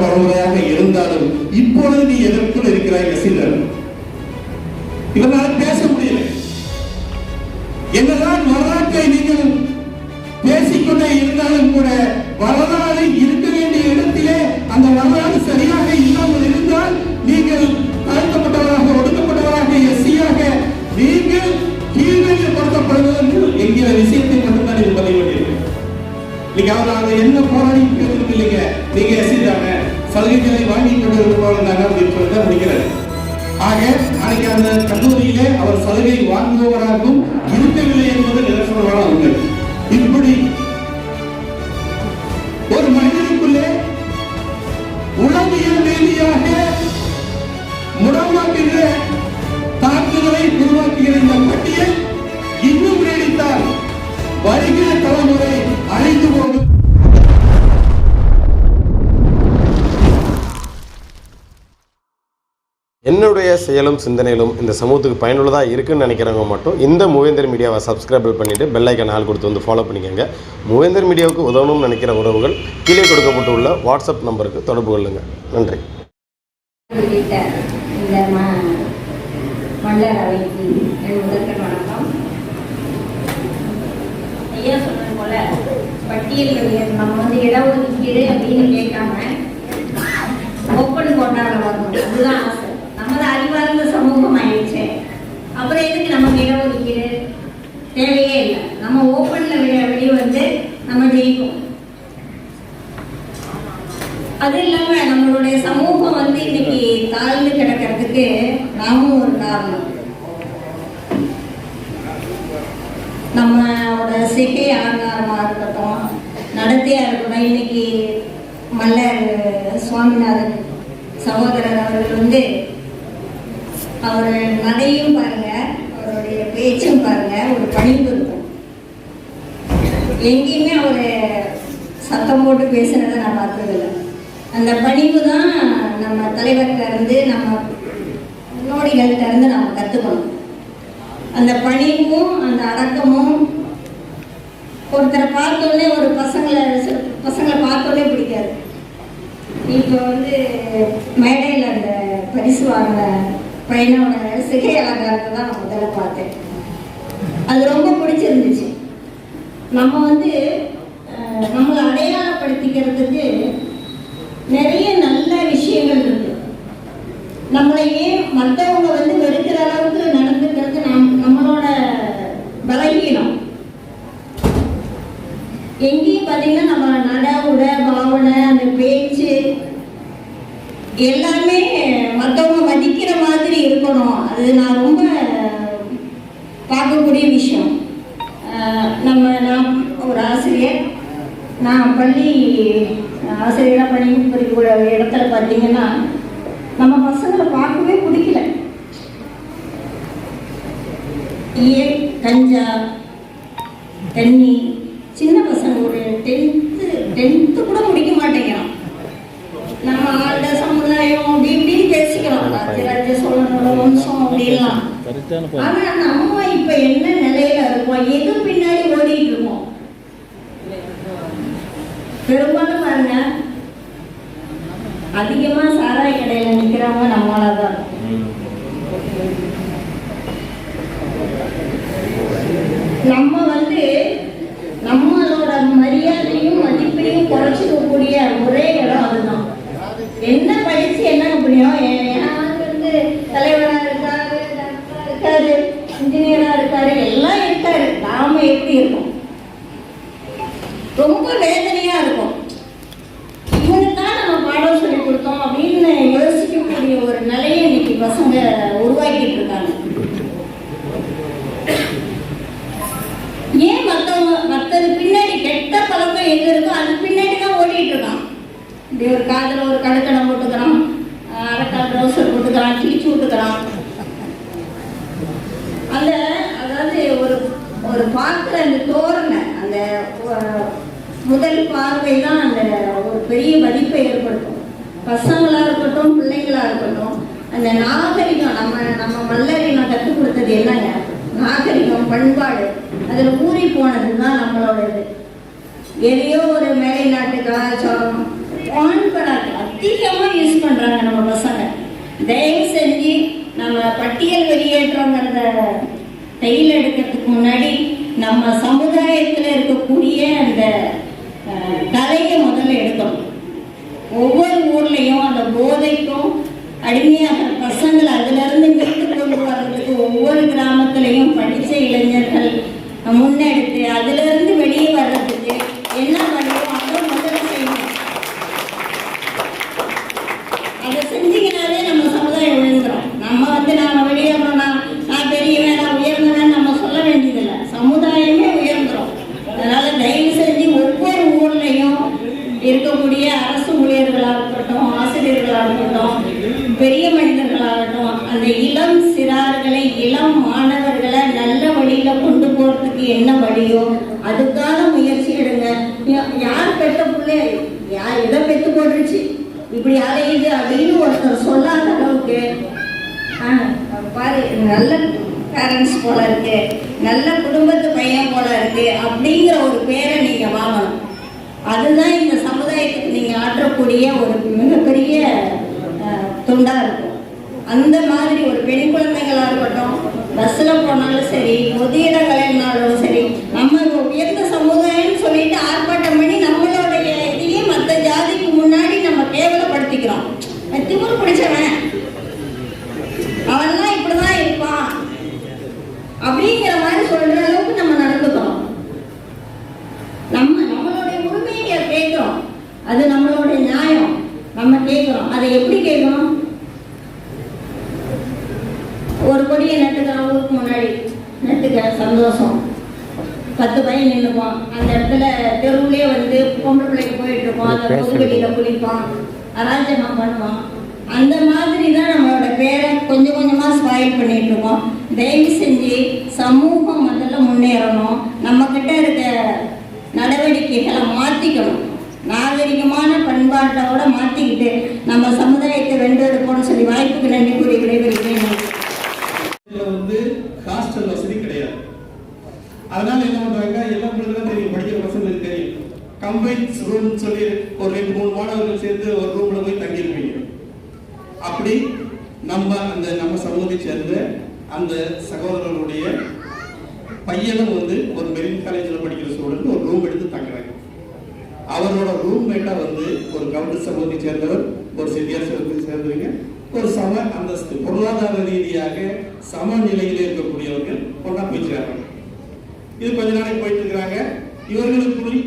வருவதாக இருந்தாலும் இப்பொழுது நீ எதற்குள் இருக்கிறாய் நசீந்தர் இவர்களால் பேச முடியல. என்னதான் வரலாற்றை நீங்கள் பேசிக்கொண்டே இருந்தாலும் கூட வரலாறு இருக்க வேண்டிய இடத்திலே அந்த வரலாறு சரியாக இல்லாமல் இருந்தால் நீங்கள் தாழ்த்தப்பட்டவராக ஒடுக்கப்பட்டவராக எஸ்சியாக நீங்கள் கீழ்நிலைப்படுத்தப்படுவது என்கிற விஷயத்தை மட்டும்தான் இது பதிவு பண்ணியிருக்கேன் நீங்க அவர் அதை என்ன போராடி இல்லைங்க. நீங்க எஸ்சி சலுகைகளை வாங்கி கொண்டு இருப்பவங்க தானே அப்படின்னு சொல்லி முடிக்கிறார் ஆக அன்னைக்கு அந்த கல்லூரியிலே அவர் சலுகை வாங்குபவராகவும் இருக்கவில்லை என்பது நிதர்சனமான உண்மை இப்படி என்னுடைய செயலும் சிந்தனையிலும் இந்த சமூகத்துக்கு பயனுள்ளதாக இருக்குன்னு நினைக்கிறவங்க மட்டும் இந்த மூவேந்தர் மீடியாவை சப்ஸ்கிரைப் பண்ணிவிட்டு பெல் ஆள் கொடுத்து வந்து ஃபாலோ பண்ணிக்கோங்க. மூவேந்தர் மீடியாவுக்கு உதவணும்னு நினைக்கிற உறவுகள் கீழே கொடுக்கப்பட்டுள்ள வாட்ஸ்அப் நம்பருக்கு தொடர்பு கொள்ளுங்கள் நன்றி. ஐயா சொன்னது போல நம்ம வந்து இடஒதுக்கீடு அப்படின்னு கேட்காம ஒப்பன் கொண்டாட வரணும். அதுதான் நமது அறிவார்ந்த சமூகம் ஆயிடுச்சு அப்புறம் எதுக்கு நமக்கு ஒதுக்கீடு? தேவையே இல்லை. நம்ம ஓப்பன்ல வெளியே வந்து நம்ம ஜெயிப்போம். அது இல்லாம நம்மளுடைய சமூகம் வந்து இன்னைக்கு தாழ்ந்து கிடக்கிறதுக்கு நாமும் ஒரு காரணம். நம்மளோட சிகை ஆகாரமா இருக்கட்டும் நடத்தையா இருக்கட்டும் இன்னைக்கு மல்லர் சுவாமிநாதன் சகோதரர் அவர்கள் வந்து அவர் நடையும் பாருங்க அவருடைய பேச்சும் பாருங்க ஒரு பணிவு இருக்கும். எங்கேயுமே அவர் சத்தம் போட்டு பேசுனதை நான் பார்த்ததில்லை. அந்த பணிவு தான் நம்ம தலைவர்கிட்ட இருந்து நம்ம முன்னோடிகள்கிட்ட இருந்து நம்ம கற்றுக்கணும் அந்த பணிவும் அந்த அடக்கமும் ஒருத்தரை பார்த்தோன்னே ஒரு பசங்களை பசங்களை பார்த்தோன்னே பிடிக்காது. இப்போ வந்து மேடையில் அந்த பரிசு வாங்கின பையனோட சிகை அலங்காரத்தை தான் நான் முதல்ல பார்த்தேன். அது ரொம்ப பிடிச்சிருந்துச்சு. நம்ம வந்து நம்மளை அடையாளப்படுத்திக்கிறதுக்கு நிறைய நல்ல விஷயங்கள் இருக்கு. நம்மளையே மற்றவங்க வந்து வெறுக்கிற அளவுக்கு நடந்துக்கிறது நம் நம்மளோட பலகீனம். எங்கேயும் பார்த்தீங்கன்னா நம்ம நட உட பாவனை அந்த பேச்சு எல்லாமே மற்றவங்க மதிக்கிற மாதிரி இருக்கணும். அது நான் ரொம்ப பார்க்கக்கூடிய விஷயம். நம்ம நான் ஒரு ஆசிரியர். நான் பள்ளி ஆசிரியராக பணிபுரியக்கூடிய இடத்துல பார்த்தீங்கன்னா நம்ம பசங்களை பார்க்கவே பிடிக்கல. ஏன் கஞ்சா தண்ணி சின்ன பசங்க ஒரு டென்த்து டென்த்து கூட முடிக்க மாட்டேங்கிறான். நம்ம ஆண்ட சமுதாயம் அப்படி இப்படின்னு பேசிக்கிறோம் ராஜராஜ சோழனோட வம்சம் அப்படிலாம். ஆனா நம்ம இப்ப என்ன நிலையில இருக்கோம்? எது பின்னாடி ஓடிட்டு இருக்கோம்? பெரும்பாலும் பாருங்க அதிகமா சாராய கடையில நிக்கிறவங்க நம்மளாதான் நம்ம வந்து நம்மளோட மரியாதையும் மதிப்பையும் குறைச்சிக்கக்கூடிய ஒரே இடம் அதுதான். என்ன படிச்சு என்ன புரியும் ஏன் வந்து தலைவரா இருக்காரு டாக்டரா இருக்காரு இன்ஜினியரா இருக்காரு எல்லாம் இருக்காரு. நாம எப்படி இருக்கும்? ரொம்ப வேதனையா இருக்கும். இவனுக்கு தான் நம்ம பாடம் சொல்லி கொடுத்தோம் அப்படின்னு யோசிக்கக்கூடிய ஒரு நிலையை இன்னைக்கு பசங்க உருவாக்கிட்டு இருக்காங்க. ஏன் மற்றவங்க மற்றது பின்னாடி கெட்ட பழக்கம் எங்க இருக்கோ அது பின்னாடி தான் ஓடிட்டு இருக்கான். இவர் ஒரு காதில் ஒரு கடுக்கணம் போட்டுக்கிறான் அஹ் அரைக்கால் ட்ரௌசர் போட்டுக்கிறான் கிழிச்சு விட்டுக்கிறான் அந்த அதாவது ஒரு ஒரு பார்க்குற அந்த தோரணை அந்த முதல் பார்வை தான் அந்த ஒரு பெரிய மதிப்பை ஏற்படுத்தும். பசங்களாக இருக்கட்டும் பிள்ளைங்களாக இருக்கட்டும் அந்த நாகரிகம் நம்ம நம்ம மல்லரினம் கற்றுக் கொடுத்தது என்னங்க? நாகரிகம் பண்பாடு. அதில் ஊறி போனது தான் நம்மளோட இது எதையோ ஒரு மேலை நாட்டு கலாச்சாரம் ஆண்படாது அதிகமாக யூஸ் பண்ணுறாங்க நம்ம பசங்க. தயவு செஞ்சு நம்ம பட்டியல் வெளியேற்றங்கிறத தையல் எடுக்கிறதுக்கு முன்னாடி நம்ம சமுதாயத்தில் இருக்கக்கூடிய அந்த கலையை முதல்ல எடுக்கணும். ஒவ்வொரு ஊர்லேயும் அந்த போதைக்கும் அடிமையாக பசங்களை அதுலேருந்து மீட்டு கொண்டு வர்றதுக்கு ஒவ்வொரு கிராமத்துலேயும் படித்த இளைஞர்கள் முன்னெடுத்து அதுலேருந்து வெளியே வர்றது என்ன பண்ணுவோம் அதை முதல்ல செய்யணும் அதை செஞ்சீங்கனாலே நம்ம சமுதாயம் விழுந்துரும் நம்ம நாம வெளியேறணும்னா நான் பெரியவன் நான் உயர்ந்தவன் நம்ம சொல்ல வேண்டியதில்லை. சமுதாயமே உயர்ந்துடும் அதனால தயவு செஞ்சு ஒவ்வொரு ஊர்லயும் இருக்கக்கூடிய அரசு ஊழியர்களாக இருக்கட்டும் ஆசிரியர்களாக இருக்கட்டும் பெரிய மனிதர்களாகட்டும் அந்த இளம் சிறார்களை இளம் மாணவர்களை நல்ல வழியில கொண்டு போறதுக்கு என்ன வழியோ அதுக்கான முயற்சி எடுங்க. யார் பெற்ற பிள்ளை யார் எதை பெற்று போட்டுருச்சு? இப்படி அலையுது அப்படின்னு ஒருத்தர் சொல்லாத அளவுக்கு ஆ, பாரு நல்ல பேரண்ட்ஸ் போல இருக்கு. நல்ல குடும்பத்து பையன் போல இருக்கு அப்படிங்கிற ஒரு பேரை நீங்க வாங்கணும். அதுதான் இந்த சமுதாயத்துக்கு நீங்க ஆற்றக்கூடிய ஒரு மிகப்பெரிய அஹ், துண்டா இருக்கும். அந்த மாதிரி ஒரு பெண் குழந்தைகளா இருக்கட்டும் பஸ்ல போனாலும் சரி பொது இடங்கள்னாலும் சரி நம்ம உயர்ந்த சமுதாயம் சொல்லிட்டு ஆர்ப்பாட்டம் பண்ணி நம்மளுடைய இதையே மற்ற ஜாதிக்கு முன்னாடி நம்ம கேவலப்படுத்திக்கிறோம் அவன் திமிரு பிடிச்சவன் அவன்லாம் இப்படிதான் இருப்பான் அப்படிங்கிற மாதிரி சொல்ற அளவுக்கு நம்ம நடந்துக்கிறோம் நம்ம நம்மளுடைய உரிமையை கேட்கிறோம் அது நம்மளுடைய நியாயம் நம்ம கேட்கிறோம் அதை எப்படி கேட்கணும்? ஒரு கொடியை நட்டுக்கிறோம் ஊருக்கு முன்னாடி நட்டுக்க சந்தோஷம். பத்து பையன் நின்றுப்போம் அந்த இடத்துல தெருவுலயே வந்து பொம்பளை பிள்ளைக்கு போயிட்டு இருப்போம் அந்த பொதுவெளியில குளிப்போம். அராஜகம் பண்ணுவோம். அந்த மாதிரி தான் நம்மளோட பேரை கொஞ்சம் கொஞ்சமா ஸ்பாயில் பண்ணிட்டு இருக்கோம். தயவு செஞ்சு சமூகம் முதல்ல முன்னேறணும். நம்ம கிட்ட இருக்க நடவடிக்கைகளை மாத்திக்கணும். நாகரிகமான பண்பாட்டோட மாத்திக்கிட்டு நம்ம சமுதாயத்தை வென்றெடுப்போம்னு சொல்லி வாய்ப்புக்கு நன்றி கூறி விடைபெறுகிறேன். வந்து ஹாஸ்டல் வசதி கிடையாது. அதனால என்ன பண்றாங்க? எல்லா பிள்ளைகளும் தெரியும். படிக்கிற பசங்களுக்கு தெரியும். கம்பைன்ஸ் ரூம் சொல்லி ஒரு ரெண்டு மூணு மாணவர்கள் சேர்ந்து ஒரு ரூம்ல போய் தங்கியிருப்பீங்க. அப்படி நம்ம அந்த நம்ம சமூகத்தை சேர்ந்த அந்த சகோதரர்களுடைய பையனும் வந்து ஒரு மெரின் காலேஜில் படிக்கிற ஸ்டூடெண்ட் ஒரு ரூம் எடுத்து தங்குறாங்க அவரோட ரூம்மேட்டா வந்து ஒரு கவுண்டர் சமூகத்தை சேர்ந்தவர் ஒரு செட்டியார் சமூகத்தை சேர்ந்தவங்க ஒரு சம அந்தஸ்து பொருளாதார ரீதியாக சம நிலையிலே இருக்கக்கூடியவர்கள் ஒன்றா போய் இது கொஞ்ச நாளைக்கு போயிட்டு இருக்கிறாங்க. இவர்களுக்குள்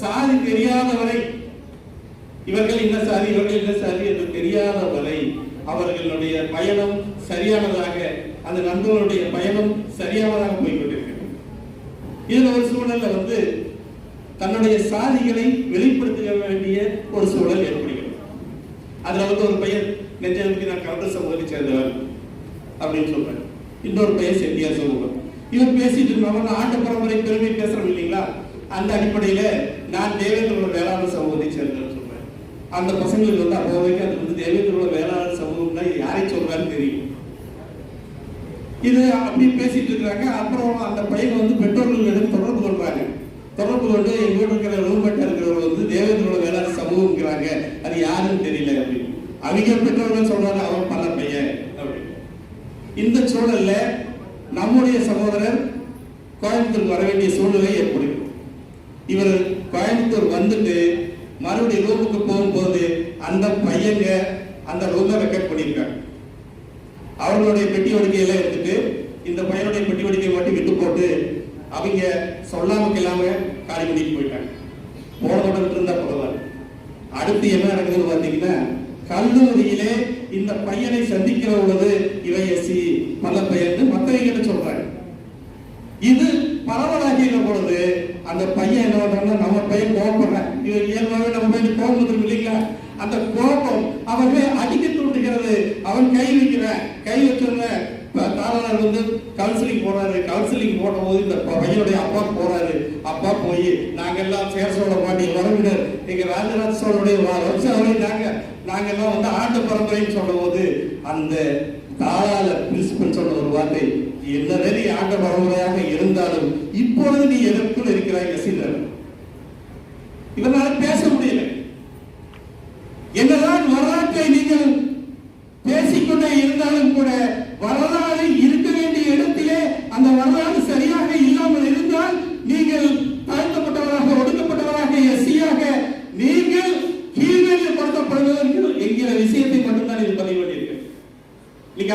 சாதி தெரியாத வரை இவர்கள் என்ன சாதி இவர்கள் என்ன சாதி என்று தெரியாத வரை அவர்களுடைய பயணம் சரியானதாக அந்த நண்பர்களுடைய பயணம் சரியானதாக போய்கொண்டிருக்கிறது இதுல ஒரு சூழல்ல வந்து தன்னுடைய சாதிகளை வெளிப்படுத்த வேண்டிய ஒரு சூழல் ஏற்படுகிறது. அதுல வந்து ஒரு பையன் நெஞ்சலுக்கு நான் கலந்த சமூகத்தை சேர்ந்தவர் அப்படின்னு சொல்றேன். இன்னொரு பையன் செட்டியார் சமூகம். இவர் பேசிட்டு இருந்தவங்க ஆண்டு பரம்பரை பெருமை பேசுறோம் இல்லைங்களா? அந்த அடிப்படையில நான் தேவேந்திரோட வேளாண் சமூகத்தை சேர்ந்தவர் சொல்றேன். அந்த பசங்களுக்கு வந்து அப்போதைக்கு அது வந்து தேவேந்திரோட வேளாண் சமூகம்னா யாரை சொல்றான்னு தெரியும். இது அப்படி பேசிட்டு இருக்காங்க அப்புறம் அந்த பையன் வந்து பெற்றோர்களிடம் தொடர்பு தொடர்பு கொண்டு எங்க வீட்டு இருக்கிற ரூம்மேட்டா இருக்கிறவங்க வந்து தேவேந்திரோட வேளாண் சமூகங்கிறாங்க அது யாருன்னு தெரியல அப்படின்னு அவங்க பெற்றவர்கள் சொல்றாரு அவன் பல பையன் அப்படின்னு இந்த சூழல்ல நம்முடைய சகோதரர் கோயம்புத்தூர் வர வேண்டிய சூழ்நிலை எப்படி? இவர் கோயம்புத்தூர் வந்துட்டு மறுபடியும் ரூமுக்கு போகும்போது அந்த பையங்க அந்த ரூமை ரெக்கார்ட் பண்ணியிருக்காங்க. அவர்களுடைய பெட்டி வடிக்கையெல்லாம் எடுத்துட்டு இந்த பையனுடைய பெட்டி வடிக்கையை மட்டும் விட்டு போட்டு அவங்க சொல்லாம இல்லாம காலி பண்ணிட்டு போயிட்டாங்க. போனதோட இருந்தா பரவாயில்ல. அடுத்து என்ன நடக்குதுன்னு பாத்தீங்கன்னா கல்லூரியிலே இந்த பையனை சந்திக்கிற பொழுது இவன் எஸ்சி பல பையன் மத்தவங்க சொல்றாங்க. இது பரவலாகிற பொழுது அந்த பையன் என்ன பண்றாங்க நம்ம பையன் கோபப்படுறான் இவன் இயல்பாகவே நம்ம பையன் கோபம் வந்துடும் இல்லைங்களா? அந்த கோபம் அவன் அடிக்க தூண்டுகிறது அவன் கை வைக்கிறேன். கை வச்சிருந்தேன் தாராளர் வந்து கவுன்சிலிங் போறாரு. கவுன்சிலிங் போட்ட போது இந்த பையனுடைய அப்பா போறாரு. அப்பா போய் நாங்க எல்லாம் சேரசோட பாட்டி வரவிடர் எங்க ராஜராஜ சோழனுடைய வம்சாவளி நாங்க. நாங்க எல்லாம் வந்து ஆண்டு பரம்பரைன்னு சொல்லும் போது அந்த தாராள பிரின்சிபல் சொன்ன ஒரு வார்த்தை என்ன நிறைய ஆண்டு பரம்பரையாக இருந்தாலும் இப்பொழுது நீ எதற்குள் இருக்கிறாய் சீனர் இவனால பேச முடியல. என்னதான் வரலாற்றை நீங்கள் பேசிக்கொண்டே இருந்தாலும் கூட வரலாறு வரலாறு சரியாக இல்லாமல் இருந்தால் நீங்கள் தாழ்த்தப்பட்டவராக ஒடுக்கப்பட்டவராக எஸ்சியாக நீங்கள் கீழ்நிலைப்படுத்தப்படுவதற்கு என்கிற விஷயத்தை மட்டும்தான் இது பதிவு பண்ணியிருக்கேன்.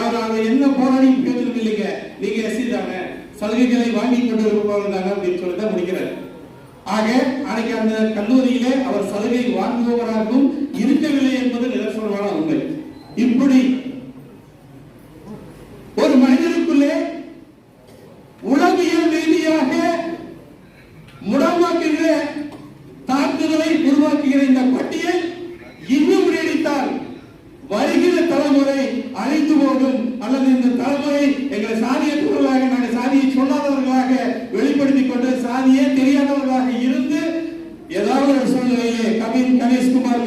அவர் அதை என்ன போராடி கேட்டுருக்கு இல்லைங்க. நீங்க எஸ்சி தானே. சலுகைகளை வாங்கி கொண்டு இருப்பவர்கள் தானே அப்படின்னு சொல்லி முடிக்கிறார். ஆக அன்னைக்கு அந்த கல்லூரியிலே அவர் சலுகை வாங்குபவராகவும் இருக்கவில்லை என்பது நிதர்சனமான உண்மை. இப்படி வருகிற தலைமுறை அழிந்து போகும். அல்லது இந்த தலைமுறை எங்களை சாதியற்றவர்களாக நாங்கள் சாதியை சொல்லாதவர்களாக வெளிப்படுத்திக் கொண்டு சாதியே தெரியாதவர்களாக இருந்து ஏதாவது ஒரு சூழ்நிலையிலே கவின் கணேஷ்குமார்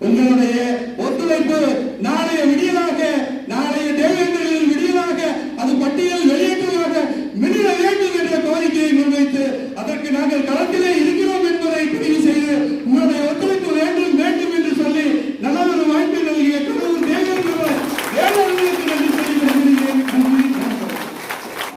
உங்களுடைய ஒத்துழைப்பு நாளைய விடியலாக